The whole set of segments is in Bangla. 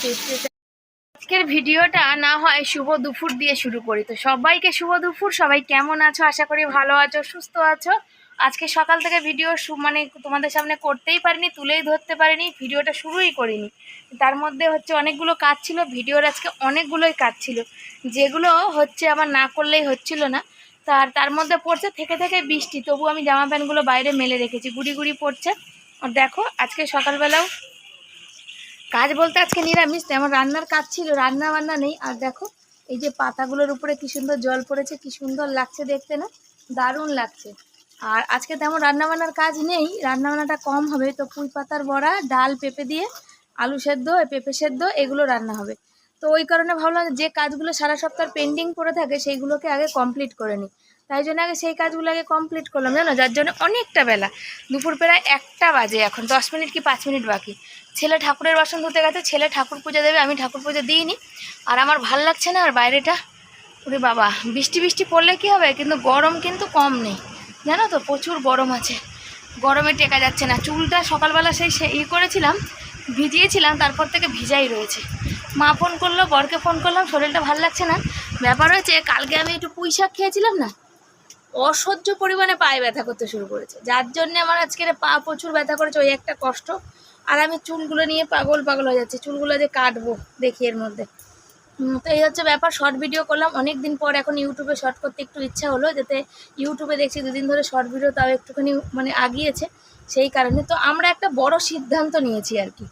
আজকের ভিডিওটা না হয় শুভ দুপুর দিয়ে শুরু করি। তো সবাইকে শুভ দুপুর, সবাই কেমন আছো? আশা করি ভালো আছো, সুস্থ আছো। আজকে সকাল থেকে ভিডিও মানে তোমাদের সামনে করতেই পারিনি, তুলেই ধরতে পারিনি, ভিডিওটা শুরুই করিনি। তার মধ্যে হচ্ছে অনেকগুলো কাজ ছিল, ভিডিওর আজকে অনেকগুলোই কাজ ছিল। যেগুলো হচ্ছে আমার না করলেই হচ্ছিল না। তার তার মধ্যে পড়ছে থেকে থেকে বৃষ্টি, তবু আমি জামা প্যান্টগুলো বাইরে মেলে রেখেছি, গুড়ি গুড়ি পড়ছে। দেখো, আজকে সকালবেলাও কাজ বলতে আজকে নিরামিষ তেমন রান্নার কাজ ছিল, রান্না বান্না নেই। আর দেখো, এই যে পাতাগুলোর উপরে কি সুন্দর জল পড়েছে, কি সুন্দর লাগছে দেখতে না? দারুণ লাগছে। আর আজকে তেমন রান্নাবান্নার কাজ নেই, রান্নাবান্নাটা কম হবে। তো পুঁই পাতার বড়া, ডাল, পেঁপে দিয়ে আলু সেদ্ধ, পেঁপে সেদ্ধ, এগুলো রান্না হবে। তো ওই কারণে ভাবলাম যে কাজগুলো সারা সপ্তাহ পেন্ডিং পড়ে থাকে, সেইগুলোকে আগে কমপ্লিট করে নিই। তাই জন্য আগে সেই কাজগুলো আগে কমপ্লিট করলাম, জানো? যার জন্য অনেকটা বেলা। দুপুর প্রায় একটা বাজে এখন, দশ মিনিট কি পাঁচ মিনিট বাকি। ছেলে ঠাকুরের বাসন ধুতে গেছে, ছেলে ঠাকুর পূজা দেবে, আমি ঠাকুর পূজা দিইনি। আর আমার ভালো লাগছে না, আর বাইরেটা, ওরে বাবা, বৃষ্টি বৃষ্টি পড়লে কি হবে? কিন্তু গরম কিন্তু কম নেই। জানো তো, প্রচুর গরম আছে। গরমে টেকা যাচ্ছে না। চুলটা সকালবেলা সেই ই করেছিলাম, ভিজিয়েছিলাম, তারপর থেকে ভিজাই রয়েছে। মা ফোন করল, বরকে ফোন করলাম, শরীরটা ভালো লাগছে না। ব্যাপার হয়েছে, কালকে আমি একটু পুঁই শাক খেয়েছিলাম না? অসহ্য পরিমাণে পায়ে ব্যথা করতে শুরু করেছে। যার জন্য আমার আজকের পা প্রচুর ব্যথা করেছে, ওই একটা কষ্ট। আর আমি চুলগুলো নিয়ে পাগল পাগল হয়ে যাচ্ছে, চুলগুলো যে কাটবো দেখি এর মধ্যে। তো এই হচ্ছে ব্যাপার শর্ট ভিডিও করলাম অনেক দিন পর এখন ইউটিউবে শর্ট করতে একটু ইচ্ছা হলো, যাতে ইউটিউবে দেখছি দুদিন ধরে শর্ট ভিডিও তাও একটুখানি মানে আগিয়েছে সেই কারণে। তো আমরা একটা বড় সিদ্ধান্ত নিয়েছি আর কি।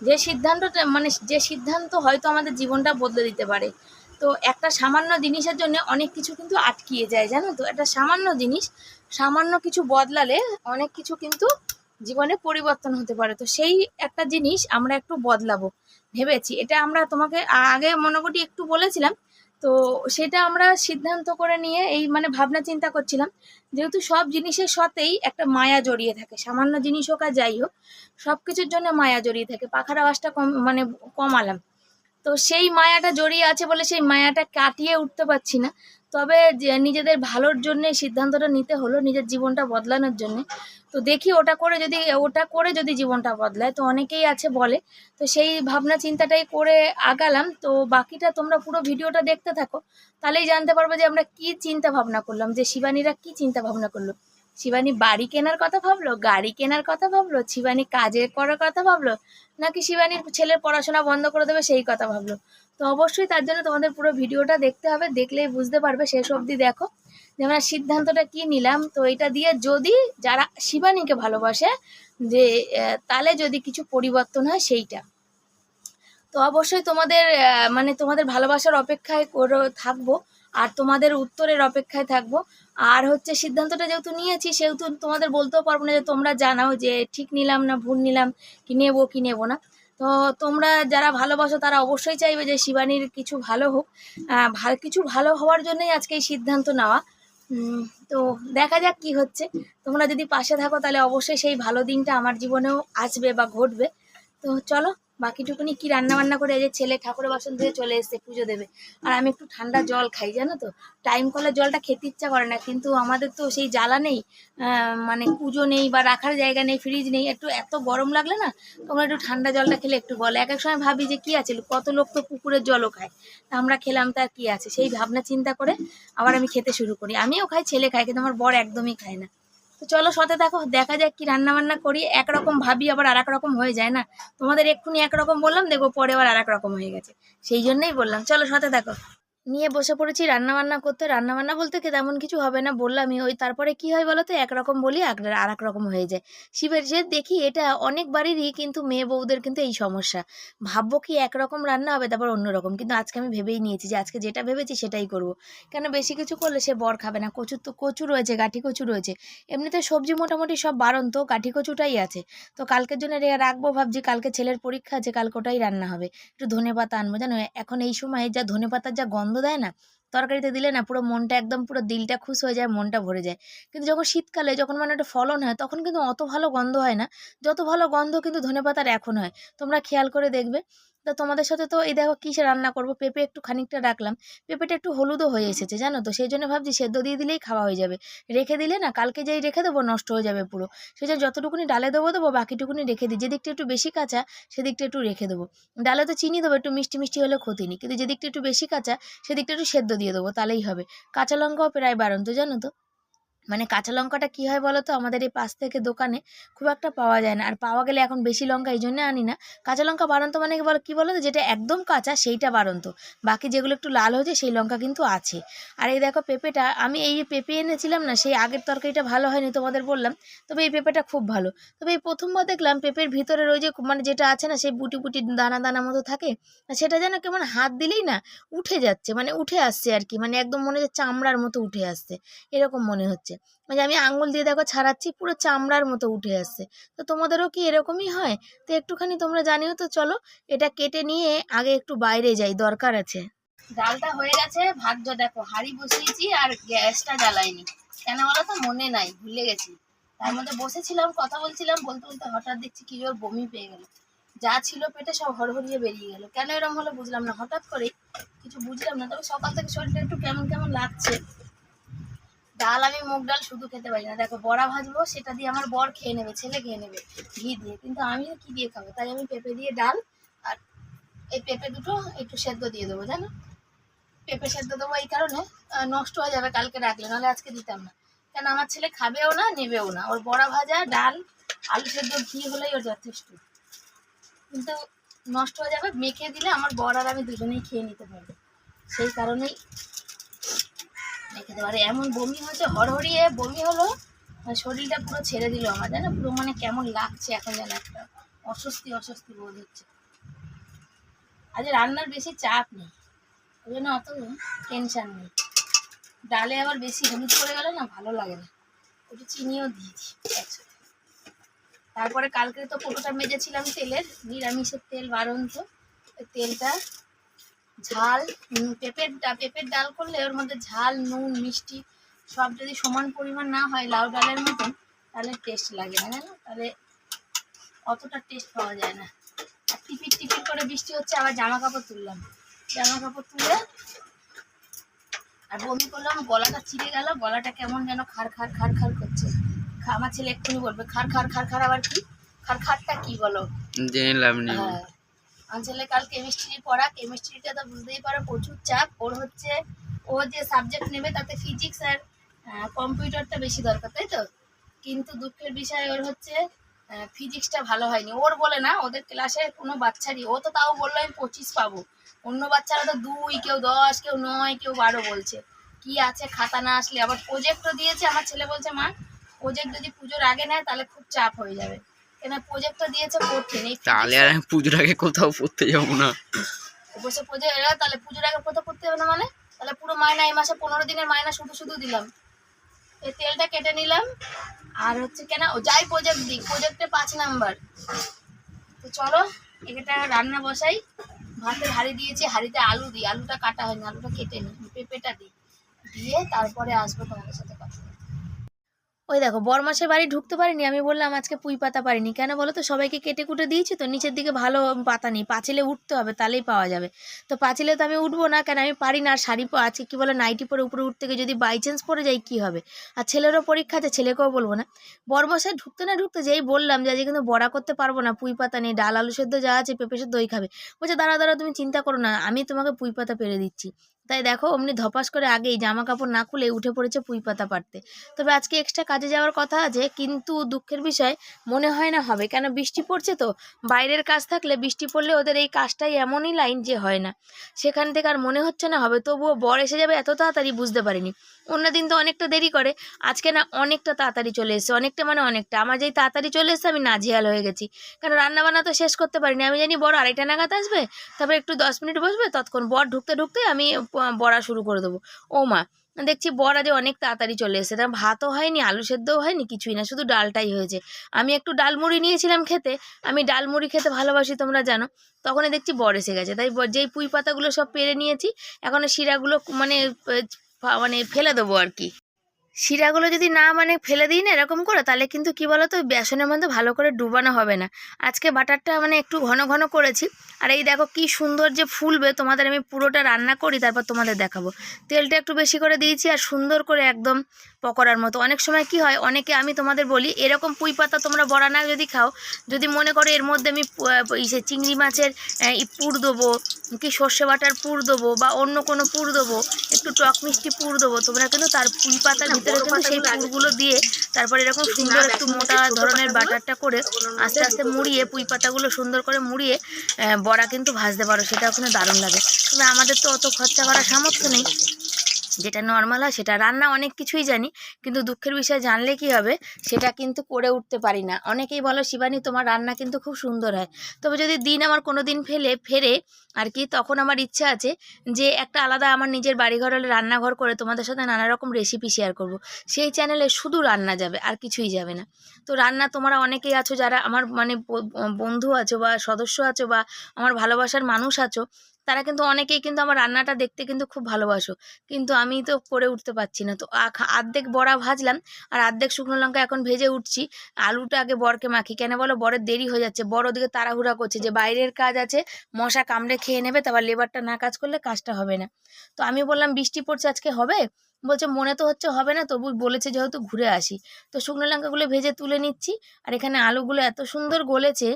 যে সিদ্ধান্তটা মানে যে সিদ্ধান্ত হয়তো আমাদের জীবনটা বদলে দিতে পারে। তো একটা সামান্য জিনিসের জন্য অনেক কিছু কিন্তু আটকিয়ে যায়, জানো তো? একটা সামান্য জিনিস, সামান্য কিছু বদলালে অনেক কিছু কিন্তু জীবনে পরিবর্তন হতে পারে। তো সেই একটা জিনিস আমরা একটু বদলাবো। ভেবেছি। এটা আমরা তোমাকে আগে মনে করি একটু বলেছিলাম। তো সেটা আমরা সিদ্ধান্ত করে নিয়ে এই মানে ভাবনা চিন্তা করছিলাম। যেহেতু সব জিনিসের সাথেই একটা মায়া জড়িয়ে থাকে। সামান্য জিনিস হোক আর যাই হোক সব কিছুর জন্য মায়া জড়িয়ে থাকে। পাখার আওয়াজটা কম মানে কমালাম। তো সেই মায়াটা জড়িয়ে আছে বলে সেই মায়াটা কাটিয়ে উঠতে পারছি না। তবে নিজেদের ভালোর জন্য সিদ্ধান্তটা নিতে হলো, নিজের জীবনটা বদলানোর জন্য। তো দেখি ওটা করে যদি, ওটা করে যদি জীবনটা বদলায়। তো অনেকেই আছে বলে, তো সেই ভাবনা চিন্তাটাই করে আগালাম। তো বাকিটা তোমরা পুরো ভিডিওটা দেখতে থাকো। তাহলেই জানতে পারব যে আমরা কি চিন্তা ভাবনা করলাম, যে শিবানীরা কি চিন্তা ভাবনা করল। শিবানী বাড়ি কেনার কথা ভাবলো? গাড়ি কেনার কথা ভাবলো? শিবানী কাজে করার কথা ভাবলো? নাকি শিবানীর ছেলের পড়াশোনা বন্ধ করে দেবে, সেই কথা ভাবলো? তো অবশ্যই তার জন্য তোমাদের পুরো ভিডিওটা দেখতে হবে। দেখলেই বুঝতে পারবে, শেষ অবধি দেখো। যে আমরা সিদ্ধান্তটা কি নিলাম? তো এটা দিয়ে যদি যারা শিবানীকে ভালোবাসে, যে তাহলে যদি কিছু পরিবর্তন হয় সেইটা। তো অবশ্যই তোমাদের মানে তোমাদের ভালোবাসার অপেক্ষায় করে থাকব, আর তোমাদের উত্তরের অপেক্ষায় থাকব। আর হচ্ছে সিদ্ধান্তটা যেহেতু নিয়েছি, সেহেতু তোমাদের বলতেও পারব না যে তোমরা জানাও যে ঠিক নিলাম না ভুল নিলাম, কি নেব কি নেব না। তো তোমরা যারা ভালোবাসো, তারা অবশ্যই চাইবে যে শিবানীর কিছু ভালো হোক। কিছু ভালো হওয়ার জন্যই আজকে এই সিদ্ধান্ত নেওয়া। তো দেখা যাক কি হচ্ছে। তোমরা যদি পাশে থাকো, তাহলে অবশ্যই সেই ভালো দিনটা আমার জীবনেও আসবে বা ঘটবে। তো চলো বাকিটুকুনি কি রান্না বান্না করে এই যে ছেলে ঠাকুরের বাসন ধুয়ে চলে এসেছে পুজো দেবে? আর আমি একটু ঠান্ডা জল খাই, জানো তো? টাইম কলে জলটা খেতে ইচ্ছা করে না, কিন্তু আমাদের তো সেই জ্বালা নেই মানে পুজো নেই বা রাখার জায়গা নেই ফ্রিজ নেই, একটু এত গরম লাগলে না তোমরা একটু ঠান্ডা জলটা খেলে একটু বলো। এক এক সময় ভাবি যে কি আছে, কত লোক তো পুকুরের জলও খায়। তা আমরা খেলাম তার কি আছে, সেই ভাবনা চিন্তা করে আবার আমি খেতে শুরু করি। আমিও খাই, ছেলে খাই কিন্তু আমার বর একদমই খায় না। তো চলো সাথে দেখো দেখা যাক কি রান্না বান্না করি। একরকম ভাবি আবার আর রকম হয়ে যায় না। তোমাদের এক্ষুনি একরকম বললাম, দেখব পরে আবার আর রকম হয়ে গেছে। সেই জন্যই বললাম। চলো সাথে দেখো নিয়ে বসে পড়েছি রান্না বান্না করতে। রান্না বান্না বলতে কি তেমন কিছু হবে না, বললামই, ওই তারপরে কি হয় বলো তো একরকম বলি আর এক রকম হয়ে যায়। শিবের যে দেখি এটা অনেক বাড়িরই কিন্তু মেয়ে বউদের কিন্তু এই সমস্যা। ভাববো কি একরকম রান্না হবে, তারপর অন্যরকম। কিন্তু আজকে আমি ভেবেই নিয়েছি যে আজকে যেটা ভেবেছি সেটাই করব। কেন বেশি কিছু করলে সে বর খাবে না? কচুর তো কচু রয়েছে, গাঠি কচু রয়েছে। এমনিতে সবজি মোটামুটি সব বারণ তো গাঠি কচুটাই আছে। তো কালকের জন্য রাখব ভাবছি, কালকে ছেলের পরীক্ষা আছে কালকে ওটাই রান্না হবে। একটু ধনে পাতা আনব, জানো? এখন এই সময় যা ধনে পাতার যা গন্ধ দেয় না, তরকারিতে দিলে না পুরো মনটা একদম পুরো দিলটা খুশ হয়ে যায়, মনটা ভরে যায়। কিন্তু যখন শীতকালে যখন মানে একটা ফলন হয়, তখন কিন্তু অত ভালো গন্ধ হয় না। যত ভালো গন্ধ কিন্তু ধনে পাতার এখন হয়। তোমরা খেয়াল করে দেখবে তো তোমাদের সাথে তো এই দেখো কিসে রান্না করব? পেঁপে একটু খানিকটা রাখলাম। পেঁপেটা একটু হলুদও হয়ে এসেছে জানো তো? সেই জন্য ভাবছি সেদ্ধ দিয়ে দিলেই খাওয়া হয়ে যাবে। রেখে দিলে না কালকে যেই রেখে দেবো নষ্ট হয়ে যাবে পুরো। সেই জন্য যতটুকুনি ডালে দেবো দেবো বাকিটুকুনি রেখে দিই। যেদিকটা একটু বেশি কাঁচা সেদিকটা একটু রেখে দেবো। ডালে তো চিনি দেবো একটু মিষ্টি মিষ্টি হলে ক্ষতি নেই। কিন্তু যেদিকটা একটু বেশি কাঁচা সেদিকটা একটু সেদ্ধ দিয়ে দেবো তাহলেই হবে। কাঁচা লঙ্কাও প্রায় বারণ তো জানো তো? মানে কাঁচা লঙ্কাটা কী হয় বলো তো আমাদের এই পাশ থেকে দোকানে খুব একটা পাওয়া যায় না। আর পাওয়া গেলে এখন বেশি লঙ্কা এই জন্য আনি না। কাঁচা লঙ্কা বাড়ন্ত মানে বলো, কী বলো তো যেটা একদম কাঁচা সেইটা বাড়ন্ত। বাকি যেগুলো একটু লাল হয়েছে সেই লঙ্কা কিন্তু আছে। আর এই দেখো পেঁপেটা, আমি এই যে পেঁপে এনেছিলাম না, সেই আগের তরকারিটা ভালো হয়নি তোমাদের বললাম। তবে এই পেঁপেটা খুব ভালো। তবে এই প্রথমবার দেখলাম পেঁপের ভিতরের ওই যে মানে যেটা আছে না, সেই বুটি বুটি দানা দানা মতো থাকে সেটা যেন কেমন হাত দিলেই না উঠে যাচ্ছে মানে উঠে আসছে আর কি। মানে একদম মনে হচ্ছে চামড়ার মতো উঠে আসছে। এরকম মনে হচ্ছে। মানে আমি আঙুল দিয়ে দেখো ছাড়াচ্ছি, পুরো চামড়ার মতো উঠে আসছে। তো তোমাদেরও কি এরকমই হয়? তো একটুখানি তোমরা জানিও তো, চলো এটা কেটে নিয়ে আগে একটু বাইরে যাই, দরকার আছে। ডালটা হয়ে গেছে, ভাগ্য দেখো, হাঁড়ি বসিয়েছি আর গ্যাসটা জ্বালাইনি। কেন বলো তো? মনে নাই, ভুলে গেছি। তার মধ্যে বসেছিলাম, কথা বলছিলাম, বলতে বলতে হঠাৎ দেখছি কি জোর বমি পেয়ে গেল। যা ছিল পেটে সব হড়হড়িয়ে বেরিয়ে গেল। কেন এরকম হলো বুঝলাম না, হঠাৎ করে কিছু বুঝলাম না। তবে সকাল থেকে শরীরটা একটু কেমন কেমন লাগছে। ডাল আমি মুগ ডাল শুধু খেতে পারি না। দেখো, বড়া ভাজবো, সেটা দিয়ে আমার বর খেয়ে নেবে, ছেলে খেয়ে নেবে, ঘি দিয়ে। কিন্তু আমি কি দিয়ে খাব? তাই আমি পেঁপে দিয়ে ডাল আর এই পেঁপে দুটো একটু সেদ্ধ দিয়ে দেবো, জানো? পেঁপে সেদ্ধ দেবো এই কারণে। নষ্ট হয়ে যাবে কালকে রাখলে, নাহলে আজকে দিতাম না। কেন, আমার ছেলে খাবেও না, নেবেও না। ওর বড়া ভাজা, ডাল, আলু সেদ্ধ, ঘি হলেই ওর যথেষ্ট। কিন্তু নষ্ট হয়ে যাবে, মেখে দিলে আমার বর আর আমি দুজনেই খেয়ে নিতে পারব। সেই কারণেই দেবো আর, এমন বমি হয়েছে, হড়হড়িয়ে বমি হলো মানে শরীরটা পুরো ছেড়ে দিল আমার, জানো? পুরো মানে কেমন লাগছে এখন যেন একটা অস্বস্তি অস্বস্তি বোধ হচ্ছে। আজ রান্নার বেশি চাপ নেই, ওই জন্য অত টেনশন নেই। ডালে আবার বেশি হলুদ পড়ে গেলে না ভালো লাগে না। একটু চিনিও দিয়েছি তারপরে কালকে তো কোটোটা মেজেছিলাম তেলের? নিরামিষের তেল বারণ তো তেলটা ঝাল পেঁপের ডা- পেঁপের ডাল করলে ওর মধ্যে ঝাল নুন মিষ্টি সব যদি সমান পরিমাণ না হয় লাউ ডালের মতন তাহলে টেস্ট লাগে না জানো? তাহলে অতটা টেস্ট পাওয়া যায় না। আর টিপির টিপির করে বৃষ্টি হচ্ছে আবার জামা কাপড় তুললাম। জামা কাপড় তুলে আর বমি করলাম গলাটা চিড়ে গেল গলাটা কেমন যেন খার খার খার খার করছে। আমার ছেলে এক্ষুনি বলবে খার খার খার খার আবার কি? খার খারটা কি বলো? জেনে লাভ ছেলে কাল কেমিস্ট্রি পড়া কেমিস্ট্রিটা তো বুঝতেই পারো প্রচুর চাপ। ওর হচ্ছে, ও যে সাবজেক্ট নেবে তাতে ফিজিক্স আর কম্পিউটারটা বেশি দরকার, তাই তো? কিন্তু দুঃখের বিষয় ওর হচ্ছে ফিজিক্সটা ভালো হয়নি। ওর বলে না, ওদের ক্লাসে কোনো বাচ্চারই, ও তো তাও বলল আমি পঁচিশ পাবো। অন্য বাচ্চারা তো দুই, কেউ দশ, কেউ নয়, কেউ বারো বলছে। কি আছে খাতা না আসলে? আবার প্রজেক্টও দিয়েছে, আমার ছেলে বলছে, মা প্রজেক্ট যদি পুজোর আগে নেয় তাহলে খুব চাপ হয়ে যাবে। কেন প্রজেক্টটা দিয়েছে কঠিন এই তাহলে আর আমি পুজোর আগে কোথাও পড়তে যাব না। বসে পুজো এরা তাহলে পুজোর আগে কোথাও করতে হবে না মানে? তাহলে পুরো মায়না এই মাসে পনেরো দিনের মায়না শুধু শুধু দিলাম। এই তেলটা কেটে নিলাম। আর হচ্ছে কেন? যাই প্রজেক্ট দিই প্রজেক্টে পাঁচ নাম্বার তো চলো এটা রান্না বসাই। ভাতের হাঁড়ি দিয়েছি হাঁড়িতে আলু দিই। আলুটা কাটা হয়নি আলুটা কেটে নিই। পেঁপেটা দিই। দিয়ে তারপরে আসব তোমাদের সাথে কথা। ওই দেখো, বরমাসের বাড়ি ঢুকতে পারিনি, আমি বললাম আজকে পুঁই পাতা পারিনি। কেন বলো তো, সবাইকে কেটে কুটে দিয়েছি তো, নিচের দিকে ভালো পাতা নেই, পাঁচিলে উঠতে হবে, তাহলেই পাওয়া যাবে। তো পাঁচিলে তো আমি উঠবো না, কেন আমি পারি না, আর শাড়ি আছে কি বলে, নাইটি পরে উপরে উঠতে গিয়ে যদি বাই চান্স পরে যাই, কি হবে? আর ছেলেরও পরীক্ষা আছে, ছেলেকেও বলব না। বরমশাই ঢুকতে না ঢুকতে যেই বললাম যে আজকে কিন্তু বড়া করতে পারব না, পুঁই পাতা নেই, ডাল, আলু সেদ্ধ যা আছে, পেঁপে সেদ্ধ দই খাবে। বলছে দাঁড়া দাঁড়া তুমি চিন্তা করো না, আমি তোমাকে পুঁই পাতা পেরে দিচ্ছি। তাই দেখো, অমনি ধপাস করে আগেই জামা কাপড় না খুলে উঠে পড়েছে পুঁই পাতা পাড়তে। তবে আজকে এক্সট্রা কাজে যাওয়ার কথা আছে, কিন্তু দুঃখের বিষয়, মনে হয় না হবে। কেন বৃষ্টি পড়ছে তো? বাইরের কাজ থাকলে বৃষ্টি পড়লে ওদের এই কাজটাই এমনই লাইন যে হয় না। সেখান থেকে আর মনে হচ্ছে না হবে, তবুও বর এসে যাবে এত তাড়াতাড়ি বুঝতে পারিনি। অন্যদিন তো অনেকটা দেরি করে, আজকে না অনেকটা তাড়াতাড়ি চলে এসেছে, অনেকটা মানে অনেকটা। আমার যেই তাড়াতাড়ি চলে এসেছে আমি নাজেহাল হয়ে গেছি। কারণ রান্নাবান্না তো শেষ করতে পারিনি। আমি জানি বড় আড়াইটা নাগাদ আসবে তারপরে একটু দশ মিনিট বসবে, ততক্ষণ বর ঢুকতে ঢুকতে আমি বড়া শুরু করে দেবো। ও মা, দেখছি বড়া যে অনেক তাড়াতাড়ি চলে এসেছে। তার ভাতও হয়নি, আলু সেদ্ধও হয়নি, কিছুই না, শুধু ডালটাই হয়েছে। আমি একটু ডালমুড়ি নিয়েছিলাম খেতে, আমি ডালমুড়ি খেতে ভালোবাসি তোমরা জানো। তখনই দেখছি বর এসে গেছে। তাই যেই পুঁই পাতাগুলো সব পেরে নিয়েছি এখন শিরাগুলো মানে মানে ফেলে দেবো আর কি। শিরাগুলো যদি না মানে ফেলে দিই না এরকম করে, তাহলে কিন্তু কি বলো তো বেসনের মধ্যে ভালো করে ডুবানো হবে না। আজকে বাটারটা মানে একটু ঘন ঘন করেছি। আর এই দেখো কি সুন্দর যে ফুলবে, তোমাদের আমি পুরোটা রান্না করি, তারপর তোমাদের দেখাবো। তেলটা একটু বেশি করে দিয়েছি আর সুন্দর করে একদম পকোড়ার মতো। অনেক সময় কি হয়, অনেকে আমি তোমাদের বলি, এরকম পুঁই পাতা তোমরা বড়া না যদি খাও, যদি মনে করো এর মধ্যে আমি ইসে চিংড়ি মাছের পুর দেবো, কি সর্ষে বাটার পুর দেবো বা অন্য কোনো পুর দেবো, একটু টক মিষ্টি পুর দেবো, তোমরা কিন্তু তার পুঁই পাতার ভিতরে কিন্তু সেই পুরগুলো দিয়ে তারপরে এরকম সুন্দর একটু মোটা ধরনের বাটারটা করে আস্তে আস্তে মুড়িয়ে পুঁই পাতাগুলো সুন্দর করে মুড়িয়ে বড়া কিন্তু ভাজতে পারো সেটা ওখানে দারুণ লাগে। তবে আমাদের তো অত খরচা করার সামর্থ্য নেই। যেটা নর্মাল হয় সেটা। রান্না অনেক কিছুই জানি, কিন্তু দুঃখের বিষয় জানলে কি হবে? সেটা কিন্তু করে উঠতে পারি না। অনেকেই বলো, শিবানী, তোমার রান্না কিন্তু খুব সুন্দর হয়। তবে যদি দিন আমার কোনো দিন ফেলে, ফেরে আর কি, তখন আমার ইচ্ছা আছে যে একটা আলাদা আমার নিজের বাড়িঘর হলে রান্নাঘর করে তোমাদের সাথে নানা রকম রেসিপি শেয়ার করব। সেই চ্যানেলে শুধু রান্না যাবে, আর কিছুই যাবে না। তো রান্না তোমরা অনেকেই আছো যারা আমার মানে বন্ধু আছো বা সদস্য আছো বা আমার ভালোবাসার মানুষ আছো তারা কিন্তু অনেকেই কিন্তু আমার রান্নাটা দেখতে কিন্তু খুব ভালোবাসো। কিন্তু আমি তো করে উঠতে পারছি না। তো আর্ধেক বড়া ভাজলাম আর আর্ধেক শুকনো লঙ্কা এখন ভেজে উঠছি। আলুটা আগে বরকে মাখি। কেন বলো? বরের দেরি হয়ে যাচ্ছে। বড় ওদিকে তাড়াহুড়া করছে যে বাইরের কাজ আছে, মশা কামড়ে খেয়ে নেবে, তারপর লেবারটা না কাজ করলে কাজটা হবে না। তো আমি বললাম, বৃষ্টি পড়ছে আজকে হবে? বলছে, মনে তো হচ্ছে হবে না, তবু বলেছে যেহেতু ঘুরে আসি। তো শুকনো লঙ্কাগুলো ভেজে তুলে নিচ্ছি। আর এখানে আলুগুলো এত সুন্দর গলেছে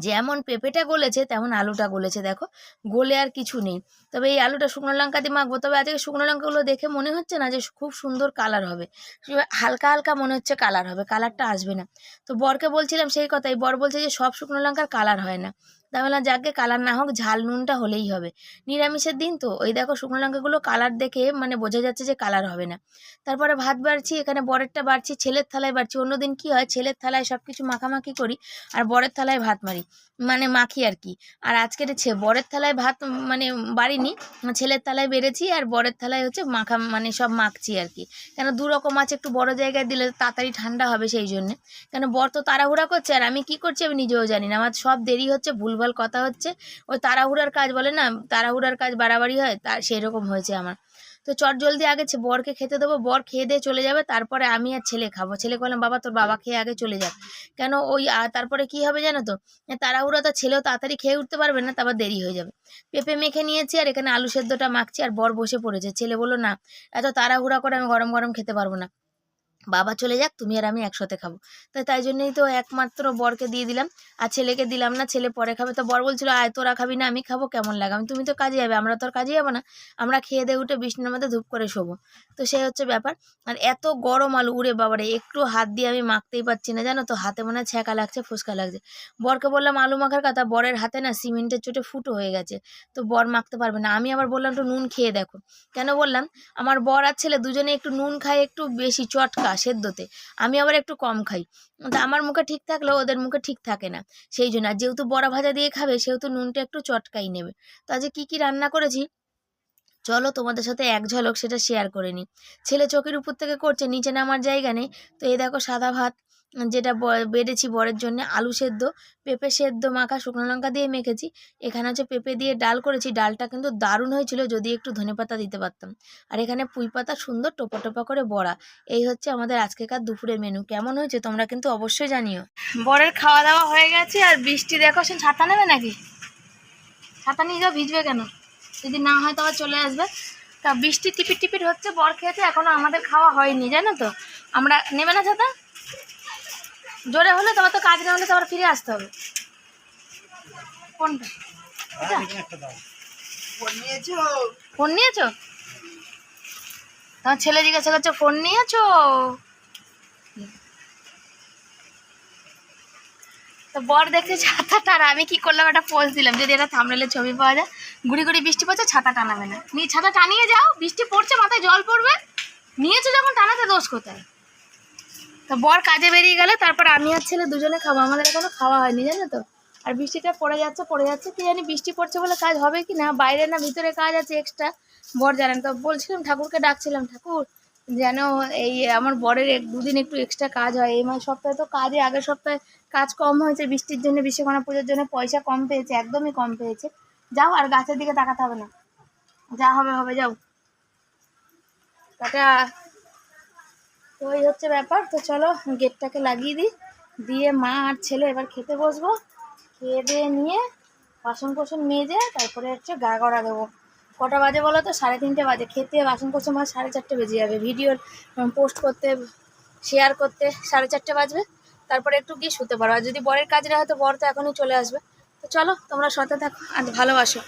যেমন পেঁপেটা গলেছে, তেমন আলুটা গলেছে, দেখো। গলে আর কিছু নেই। তবে এই আলুটা শুকনো লঙ্কা দিয়ে মাখবো। তবে আজকে শুকনো লঙ্কাগুলো দেখে মনে হচ্ছে না যে খুব সুন্দর কালার হবে। হালকা হালকা মনে হচ্ছে কালার হবে। কালারটা আসবে না। তো বরকে বলছিলাম সেই কথাই। বর বলছে যে সব শুকনো লঙ্কার কালার হয় না। তাই বললাম যাকে কালার না হোক ঝাল নুনটা হলেই হবে। নিরামিষের দিন তো, ওই দেখো শুকনো লঙ্কাগুলো কালার দেখে মানে বোঝা যাচ্ছে যে কালার হবে না। তারপরে ভাত বাড়ছি, এখানে বরেরটা বাড়ছি, ছেলের থালায় বাড়ছি। অন্যদিন কি হয়, ছেলের থালায় সব কিছু মাখামাখি করি আর বরের থালায় ভাত মারি মানে মাখি আর কি। আর আজকের ছে বরের থালায় ভাত মানে বাড়িনি, ছেলের থালায় বেড়েছি আর বরের থালায় হচ্ছে মাখা মানে সব মাখছি আর কি। কেন দু রকম আছে, একটু বড় জায়গায় দিলে তাড়াতাড়ি ঠান্ডা হবে সেই জন্যে। কেন বর তো তাড়াহুড়া করছে আর আমি কি করছি আমি নিজেও জানি না, আমার সব দেরি হচ্ছে ভুলভাল কথা হচ্ছে। ওই তাড়াহুড়ার কাজ বলে না, তাড়াহুড়ার কাজ বাড়াবাড়ি হয়, তা সেই রকম হয়েছে আমার। তো চট জলদি আগে বরকে খেতে দেবো, বর খেয়ে দিয়ে চলে যাবে, তারপরে আমি আর ছেলে খাব। ছেলে বললাম, বাবা, তোর বাবা খেয়ে আগে চলে যাক কেন ওই তারপরে কি হবে জানো তো? তাড়াহুড়া তো ছেলেও তাড়াতাড়ি খেয়ে উঠতে পারবে না, তারপর দেরি হয়ে যাবে। পেঁপে মেখে নিয়েছি আর এখানে আলু সেদ্ধটা মাখছি আর বর বসে পড়েছে। ছেলে বলল, না, এত তাড়াহুড়া করে আমি গরম গরম খেতে পারব না। বাবা চলে যাক, তুমি আর আমি একসাথে খাব। তাই তাই জন্যই তো একমাত্র বরকে দিয়ে দিলাম। আর ছেলেকে দিলাম না, ছেলে পরে খাবে। তো বর বলছিল, আয়, তোরা খাবি না, আমি খাব, কেমন লাগে? আমি, তুমি তো কাজে যাবে, আমরা তো আর কাজে যাব না। আমরা খেয়ে দিয়ে উঠে বিষ্ণুর মধ্যে ধূপ করে শোবো। তো সেই হচ্ছে ব্যাপার। আর এত গরম আলু, উড়ে বাবারে, একটু হাত দিয়ে আমি মাখতেই পারছি না, জানো তো? হাতে মনে হয় ছ্যাঁকা লাগছে, ফুসকা লাগছে। বরকে বললাম, আলু মাখার কথা, বরের হাতে না সিমেন্টের চোটে ফুটো হয়ে গেছে, তো বর মাখতে পারবে না। আমি আবার বললাম, একটু নুন খেয়ে দেখো। কেন বললাম, আমার বর আর ছেলে দুজনে একটু নুন খায়, একটু বেশি চটকা। সেদ্ধতে। আমি আবার একটু কম খাই। তা আমার মুখে ঠিক থাকলেও ওদের মুখে ঠিক থাকে না। সেই জন্য আর যেহেতু বড়া ভাজা দিয়ে খাবে, সেহেতু নুনটা একটু চটকাই নেবে। তো আজকে কী কী রান্না করেছি? চলো তোমাদের সাথে এক ঝলক সেটা শেয়ার করে নিই। ছেলে চোখের উপর থেকে করছে, নিচে নামার জায়গা নেই। তো এই দেখো সাদা ভাত। যেটা বেড়েছি বরের জন্য, আলু সেদ্ধ, পেঁপে সেদ্ধ, মাখা, শুকনো লঙ্কা দিয়ে মেখেছি। এখানে হচ্ছে পেঁপে দিয়ে ডাল করেছি, ডালটা কিন্তু দারুণ হয়েছিল, যদি একটু ধনেপাতা দিতে পারতাম। আর এখানে পুঁই পাতা সুন্দর টোপা টোপা করে বড়া। এই হচ্ছে আমাদের আজকেকার দুপুরের মেনু কেমন হয়েছে তোমরা কিন্তু অবশ্যই জানিও। বরের খাওয়া দাওয়া হয়ে গেছে, আর বৃষ্টি দেখো, সে ছাতা নেবে নাকি? ছাতা নিয়ে যাও, ভিজবে কেন? যদি না হয় তো চলে আসবে। তা বৃষ্টি টিপিট টিপিট হচ্ছে, বর খেয়েছে, এখনও আমাদের খাওয়া হয়নি, জানো তো? আমরা নেবে না ছাতা? জোরে হলে তোমার তো কাজ না হলে তোমার ফিরে আসতে হবে। কোনটা? ফোন নিয়েছো? তোমার ছেলে জিজ্ঞাসা করছে ফোন নিয়েছো? তো বর দেখছে ছাতাটা আর আমি কি করলাম? একটা পোজ দিলাম। যদি এটা থামনেলে ছবি পাওয়া যায় গুড়ি গুড়ি বৃষ্টি পড়ছে ছাতা টানাবে না। নিয়ে ছাতা টানিয়ে যাও বৃষ্টি পড়ছে মাথায় জল পড়বে। নিয়েছো যখন টানাতে দোষ কোথায়? তো বর কাজে বেরিয়ে গেলে, তারপর আমি আর ছেলে দুজনে খাব। আমাদের এখনও খাওয়া হয়নি, জানো তো? আর বৃষ্টিটা পড়ে যাচ্ছে পড়ে যাচ্ছে, কি জানি বৃষ্টি পড়ছে বলে কাজ হবে কি না? বাইরে না, ভিতরে কাজ আছে এক্সট্রা বর জানেন তো, বলছিলাম ঠাকুরকে ডাকছিলাম, ঠাকুর, যেন এই আমার বরের এক দুদিন একটু এক্সট্রা কাজ হয়। এই মাস সপ্তাহে তো কাজে, আগের সপ্তাহে কাজ কম হয়েছে, বৃষ্টির জন্য, বিশ্বকর্মা পুজোর জন্য পয়সা কম পেয়েছে, একদমই কম পেয়েছে। যাও আর গাছের দিকে তাকাতে হবে না। যা হবে হবে, যাও। টাটা। তো এই হচ্ছে ব্যাপার। তো চলো গেটটাকে লাগিয়ে দিই। দিয়ে মা আর ছেলে এবার খেতে বসবো। খেয়ে দিয়ে নিয়ে বাসন কোসন মেজে তারপরে হচ্ছে গা গড়া দেবো। কটা বাজে বলো তো? সাড়ে তিনটে বাজে। খেতে বাসন কোসন মাস সাড়ে চারটে বেজে যাবে। ভিডিওর পোস্ট করতে শেয়ার করতে সাড়ে চারটে বাজবে। তারপরে একটু গিয়ে শুতে পারো। আর যদি বরের কাজ না হয় তো বর তো এখনই চলে আসবে। তো চলো, তোমরা সাথে থাকো আর ভালোবাসো।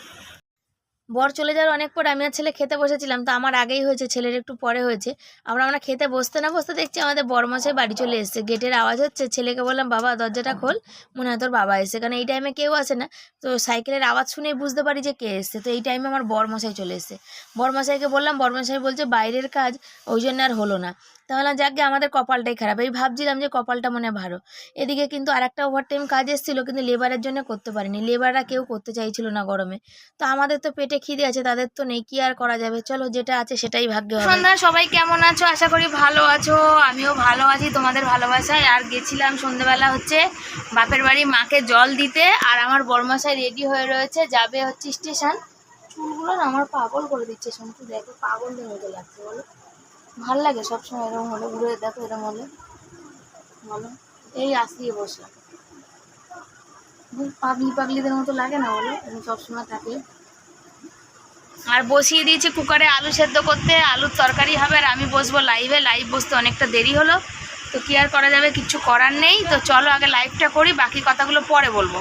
বর চলে যাওয়ার অনেক পর আমি আর ছেলে খেতে বসেছিলাম, তো আমার আগেই হয়েছে, ছেলের একটু পরে হয়েছে। আমরা আমরা খেতে বসতে না বসতে দেখছি আমাদের বরমশাই বাড়ি চলে এসেছে। গেটের আওয়াজ হচ্ছে, ছেলেকে বললাম, বাবা, দরজাটা খোল, মনে হয় তোর বাবা এসে কারণ এই টাইমে কেউ আসে না, তো সাইকেলের আওয়াজ শুনেই বুঝতে পারি যে কে এসছে। তো এই টাইমে আমার বরমশাই চলে এসেছে। বরমশাইকে বললাম, বরমশাই বলছে বাইরের কাজ, ওই জন্য আর হলো না। তাহলে যাকে আমাদের কপালটাই খারাপ। এই ভাবছিলাম যে কপালটা মনে ভালো। এদিকে কিন্তু আরেকটা ওভারটাইম কাজ এসেছিল, কিন্তু লেবারের জন্য করতে পারিনি। লেবাররা কেউ করতে চাইছিল না গরমে। তো আমাদের তো পেটে খিদে আছে তাদের তো নেই, কি আর করা যাবে? চলো যেটা আছে সেটাই ভাগ্যে সন্ধ্যা, সবাই কেমন আছো? আশা করি ভালো আছো। আমিও ভালো আছি, তোমাদের ভালোবাসায়। আর গেছিলাম সন্ধ্যেবেলা হচ্ছে বাপের বাড়ি মাকে জল দিতে, আর আমার বরমাসায় রেডি হয়ে রয়েছে, যাবে হচ্ছে স্টেশন। চুলগুলো না আমার পাগল করে দিচ্ছে সন্তু দেখো পাগলদের মতো লাগছে, বলো। ভালো লাগে সবসময় এরকম হলে, ঘুরে দেখো এরকম হলে। বলো, এই আসিয়ে বসলাম। পাগলি পাগলিদের মতো লাগে না, বলো? সবসময় থাকলে আর বসিয়ে দিয়েছি কুকারে আলু সেদ্ধ করতে, আলুর তরকারি হবে আর আমি বসবো লাইভে লাইভ বসতে অনেকটা দেরি হলো, তো কি আর করা যাবে, কিছু করার নেই। তো চলো আগে লাইভটা করি, বাকি কথাগুলো পরে বলব।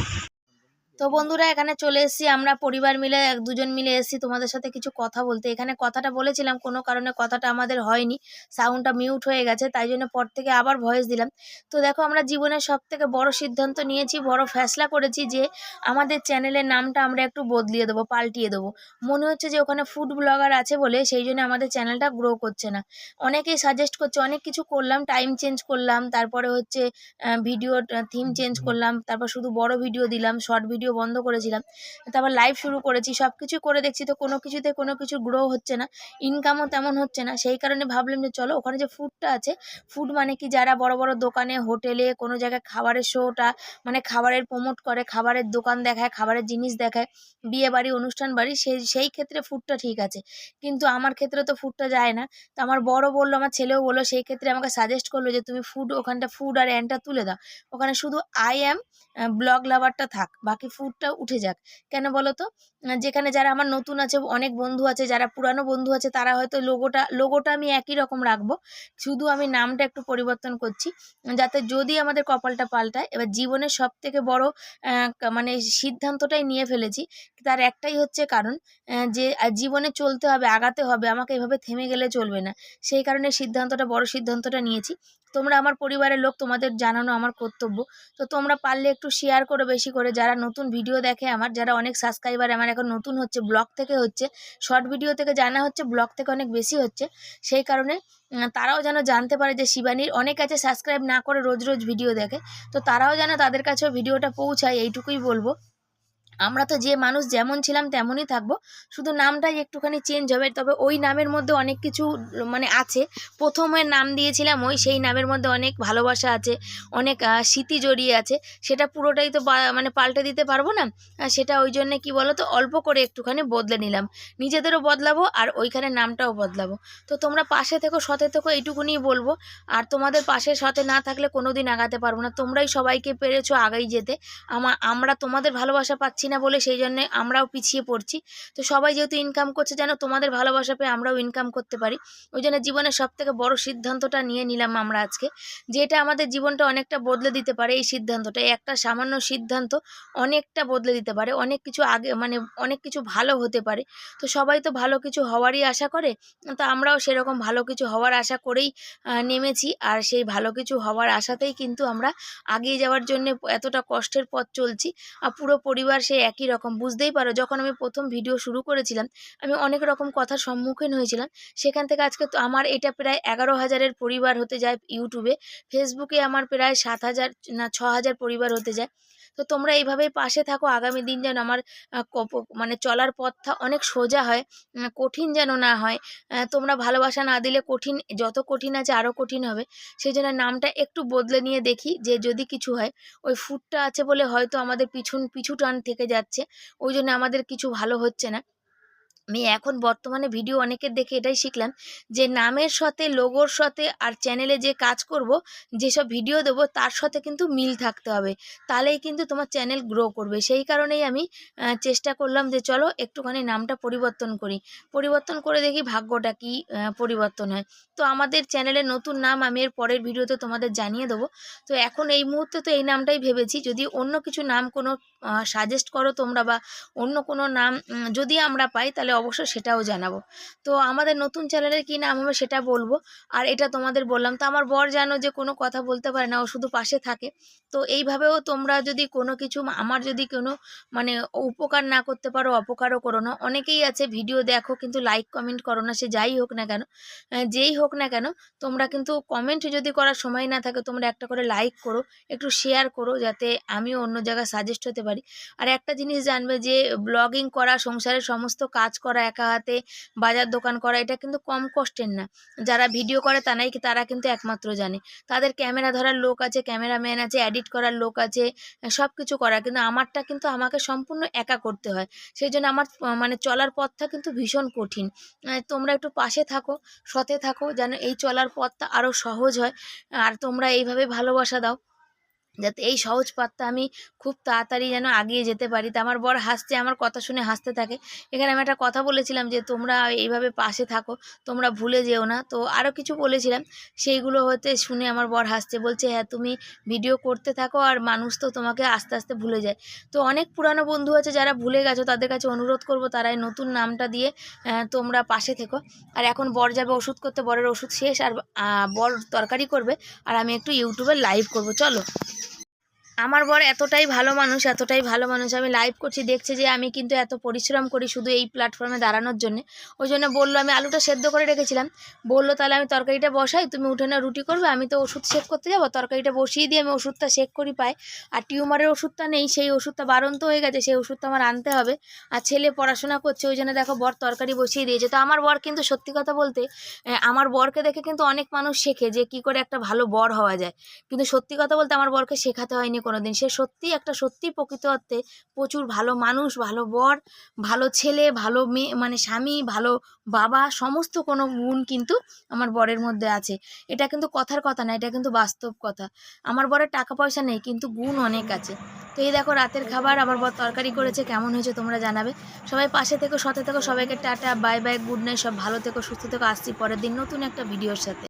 তো বন্ধুরা, এখানে চলে এসেছি আমরা পরিবার মিলে, এক দুজন মিলে এসেছি তোমাদের সাথে কিছু কথা বলতে। এখানে কথাটা বলেছিলাম, কোনো কারণে কথাটা আমাদের হয়নি। সাউন্ডটা মিউট হয়ে গেছে, তাই জন্য পর থেকে আবার ভয়েস দিলাম। তো দেখো, আমরা জীবনের সব থেকে বড় সিদ্ধান্ত নিয়েছি, বড় ফ্যাসলা করেছি যে আমাদের চ্যানেলের নামটা আমরা একটু বদলিয়ে দেবো, পাল্টিয়ে দেবো। মনে হচ্ছে যে ওখানে ফুড ব্লগার আছে বলে সেই জন্য আমাদের চ্যানেলটা গ্রো করছে না। অনেকেই সাজেস্ট করছে, অনেক কিছু করলাম টাইম চেঞ্জ করলাম, তারপরে হচ্ছে ভিডিও থিম চেঞ্জ করলাম, তারপর শুধু বড় ভিডিও দিলাম শর্ট ভিডিও বন্ধ করেছিলাম। তারপর লাইভ শুরু করেছি সব কিছু করে দেখছি তো কোনো কিছুতে কোনো কিছু গ্রো হচ্ছে না ইনকামও তেমন হচ্ছে না। সেই কারণে ভাবলাম যে চলো ওখানে যে ফুডটা আছে ফুড মানে কি? যারা বড় বড় দোকানে হোটেলে কোনো জায়গায় খাবারের শোটা মানে খাবারের প্রমোট করে, খাবারের দোকান দেখায়, খাবারের জিনিস দেখায়, বিয়ে বাড়ি, অনুষ্ঠান বাড়ি, সেই সেই ক্ষেত্রে ফুডটা ঠিক আছে। কিন্তু আমার ক্ষেত্রে তো ফুডটা যায় না। তো আমার বড় বলল, আমার ছেলেও বলল, সেই ক্ষেত্রে আমাকে সাজেস্ট করল যে তুমি ফুড ওখানটা ফুড আর অ্যান্ডটা তুলে দাও। ওখানে শুধু আই অ্যাম ব্লগ লাভারটা থাক, বাকি ফুডটা উঠে যাক। কেন বলো তো যেখানে যারা আমার নতুন আছে, অনেক বন্ধু আছে, যারা পুরানো বন্ধু আছে, তারা হয়তো লোগোটা লোগোটা আমি একই রকম রাখব, শুধু আমি নামটা একটু পরিবর্তন করছি, যাতে যদি আমাদের কপালটা পাল্টায়, এবার জীবনের সব থেকে বড় মানে সিদ্ধান্তটাই নিয়ে ফেলেছি। তার একটাই হচ্ছে কারণ যে জীবনে চলতে হবে, আগাতে হবে, আমাকে এভাবে থেমে গেলে চলবে না। সেই কারণে সিদ্ধান্তটা, বড় সিদ্ধান্তটা নিয়েছি। তোমরা আমার পরিবারের লোক, তোমাদের জানানো আমার কর্তব্য। তো তোমরা পারলে একটু শেয়ার করো বেশি করে। যারা নতুন ভিডিও দেখে আমার, যারা অনেক সাবস্ক্রাইবার আমার এখন নতুন হচ্ছে ব্লগ থেকে হচ্ছে শর্ট ভিডিও থেকে জানা হচ্ছে ব্লগ থেকে অনেক বেশি হচ্ছে, সেই কারণে তারাও যেন জানতে পারে যে শিবানীর অনেক আছে সাবস্ক্রাইব না করে রোজ রোজ ভিডিও দেখে। তো তারাও যেন তাদের কাছেও ভিডিওটা পৌঁছায়, এইটুকুই বলব। আমরা তো যে মানুষ যেমন ছিলাম তেমনই থাকব। শুধু নামটাই একটুখানি চেঞ্জ হবে, তবে ওই নামের মধ্যে অনেক কিছু মানে আছে। প্রথমে নাম দিয়েছিলাম ওই সেই নামের মধ্যে অনেক ভালোবাসা আছে, অনেক স্মৃতি জড়িয়ে আছে। সেটা পুরোটাই তো মানে পাল্টে দিতে পারব না। সেটা ওই জন্যে কী বলো তো অল্প করে একটুখানি বদলে নিলাম। নিজেদেরও বদলাবো আর ওইখানে নামটাও বদলাবো। তো তোমরা পাশে থেকো, সতে থেকো এইটুকুনি বলব। আর তোমাদের পাশে সাথে না থাকলে কোনো দিন আগাতে পারব না। তোমরাই সবাইকে পেরেছ আগাই যেতে। আমা, আমরা তোমাদের ভালোবাসা পাচ্ছি না বলে সেই জন্য আমরাও পিছিয়ে পড়ছি। তো সবাই যেহেতু ইনকাম করছে যেন তোমাদের ভালোবাসা পেয়ে আমরাও ইনকাম করতে পারি। ওই জন্য জীবনের সব থেকে বড় সিদ্ধান্তটা নিয়ে নিলাম আমরা আজকে, যেটা আমাদের জীবনটা অনেকটা বদলে দিতে পারে এই সিদ্ধান্তটা। একটা সামান্য সিদ্ধান্ত অনেকটা বদলে দিতে পারে, অনেক কিছু আগে মানে অনেক কিছু ভালো হতে পারে। তো সবাই তো ভালো কিছু হওয়ারই আশা করে, তো আমরাও সেরকম ভালো কিছু হওয়ার আশা করেই নেমেছি। আর সেই ভালো কিছু হওয়ার আশাতেই কিন্তু আমরা আগিয়ে যাওয়ার জন্য এতটা কষ্টের পথ চলছি। আর পুরো পরিবার একই রকম। বুঝতেই পারো, যখন আমি প্রথম ভিডিও শুরু করেছিলাম, আমি অনেক রকম কথার সম্মুখীন হয়েছিলাম। সেখান থেকে আজকে তো আমার এটা প্রায় এগারো হাজারের পরিবার হতে যায় ইউটিউবে ফেসবুকে আমার প্রায় সাত হাজার না, ছ হাজার পরিবার হতে যায়। তো তোমরা এইভাবেই পাশে থাকো। আগামী দিন যেন আমার মানে চলার পথটা অনেক সোজা হয় কঠিন যেন না হয়। তোমরা ভালোবাসা না দিলে কঠিন, যত কঠিন আছে আরও কঠিন হবে। সেই জন্য নামটা একটু বদলে নিয়ে দেখি যে যদি কিছু হয়, ওই ফুটটা আছে বলে হয়তো আমাদের পিছন, পিছু টান থেকে যাচ্ছে। ওই জন্য আমাদের কিছু ভালো হচ্ছে না। আমি এখন বর্তমানে ভিডিও অনেকের দেখে এটাই শিখলাম যে নামের সাথে, লোগোর সাথে আর চ্যানেলে যে কাজ করব, যেসব ভিডিও দেবো তার সাথে কিন্তু মিল থাকতে হবে। তাহলেই কিন্তু তোমার চ্যানেল গ্রো করবে। সেই কারণেই আমি চেষ্টা করলাম যে চলো একটুখানি নামটা পরিবর্তন করি। পরিবর্তন করে দেখি ভাগ্যটা কি পরিবর্তন হয়। তো আমাদের চ্যানেলের নতুন নাম আমি এর পরের ভিডিওতে তোমাদের জানিয়ে দেবো। তো এখন এই মুহূর্তে তো এই নামটাই ভেবেছি। যদি অন্য কিছু নাম কোনো সাজেস্ট করো তোমরা বা অন্য কোনো নাম যদি আমরা পাই তাহলে অবশ্যই সেটাও জানাব। তো আমাদের নতুন চ্যানেলের কী নাম হবে সেটা বলব। আর এটা তোমাদের বললাম, তো আমার বর জানো যে কোনো কথা বলতে পারে না, ও শুধু পাশে থাকে। তো এইভাবেও তোমরা যদি কোনো কিছু, আমার যদি কোনো মানে উপকার না করতে পারো, অপকারও করো না, অনেকেই আছে ভিডিও দেখো কিন্তু লাইক কমেন্ট করো না, সে যাই হোক না কেন যেই হোক না কেন, তোমরা কিন্তু কমেন্ট যদি করার সময় না থাকে, তোমরা একটা করে লাইক করো, একটু শেয়ার করো, যাতে আমিও অন্য জায়গায় সাজেস্ট হতে পারি। আর একটা জিনিস জানবে যে ব্লগিং করা সংসারের সমস্ত কাজ করা, একা হাতে বাজার দোকান করা, এটা কিন্তু কম কষ্টের না। যারা ভিডিও করে তারাই তারা কিন্তু একমাত্র জানে। তাদের ক্যামেরা ধরার লোক আছে ক্যামেরাম্যান আছে এডিট করার লোক আছে সব কিছু করা। কিন্তু আমারটা কিন্তু আমাকে সম্পূর্ণ একা করতে হয়। সেই জন্য আমার মানে চলার পথটা কিন্তু ভীষণ কঠিন। তোমরা একটু পাশে থাকো, সতে থাকো, যেন এই চলার পথটা আরও সহজ হয়। আর তোমরা এইভাবে ভালোবাসা দাও। যাতে এই সহজ পথটা আমি খুব তাড়াতাড়ি যেন আগিয়ে যেতে পারি। তা আমার বর হাসছে, আমার কথা শুনে হাসতে থাকে। এখানে আমি একটা কথা বলেছিলাম যে, তোমরা এইভাবে পাশে থাকো, তোমরা ভুলে যেও না। তো আরও কিছু বলেছিলাম, সেইগুলো হতে শুনে আমার বর হাসছে, বলছে হ্যাঁ তুমি ভিডিও করতে থাকো আর মানুষ তো তোমাকে আস্তে আস্তে ভুলে যায়। তো অনেক পুরানো বন্ধু আছে যারা ভুলে গেছো, তাদের কাছে অনুরোধ করব তারাই নতুন নামটা দিয়ে তোমরা পাশে থেকো। আর এখন বর যাবে ওষুধ করতে, বরের ওষুধ শেষ, আর বর তরকারি করবে, আর আমি একটু ইউটিউবে লাইভ করব। চলো। আমার বর এতটাই ভালো মানুষ, এতটাই ভালো মানুষ। আমি লাইভ করছি, দেখছে যে আমি কিন্তু এত পরিশ্রম করি শুধু এই প্ল্যাটফর্মে দাঁড়ানোর জন্য। ওই জন্য বলল, আমি আলুটা সেদ্ধ করে রেখেছিলাম। বলল, তাহলে আমি তরকারিটা বসাই, তুমি উঠে না রুটি করবে, আমি তো ওষুধ শেক করতে যাব। তরকারিটা বসিয়ে দিয়ে আমি ওষুধটা শেক করি পাই আর টিউমারের ওষুধটা নেই, সেই ওষুধটা বারন্ত হয়ে গেছে, সেই ওষুধটা আমার আনতে হবে। আর ছেলে পড়াশোনা করছে, ওই জন্য দেখো বর তরকারি বসিয়ে দিয়েছে। তো আমার বর কিন্তু সত্যি কথা বলতে আমার বরকে দেখে কিন্তু অনেক মানুষ শেখে যে কি করে একটা ভালো বর হওয়া যায়। কিন্তু সত্যি কথা বলতে আমার বরকে শেখাতে হয়নি কোনোদিন। সে সত্যি একটা সত্যি প্রকৃত অর্থে প্রচুর ভালো মানুষ, ভালো বর, ভালো ছেলে, ভালো মেয়ে মানে স্বামী, ভালো বাবা, সমস্ত কোনো গুণ কিন্তু আমার বরের মধ্যে আছে। এটা কিন্তু কথার কথা না, এটা কিন্তু বাস্তব কথা। আমার বরের টাকা পয়সা নেই, কিন্তু গুণ অনেক আছে। তো এই দেখো রাতের খাবার, আমার বর তরকারি করেছে, কেমন হয়েছে তোমরা জানাবে। সবাই পাশে থেকো, সাথে থেকো, সবাইকে tata, bye bye, good night, সব ভালো থেকো, সুস্থ থেকো, আসছি পরের দিন নতুন একটা ভিডিওর সাথে।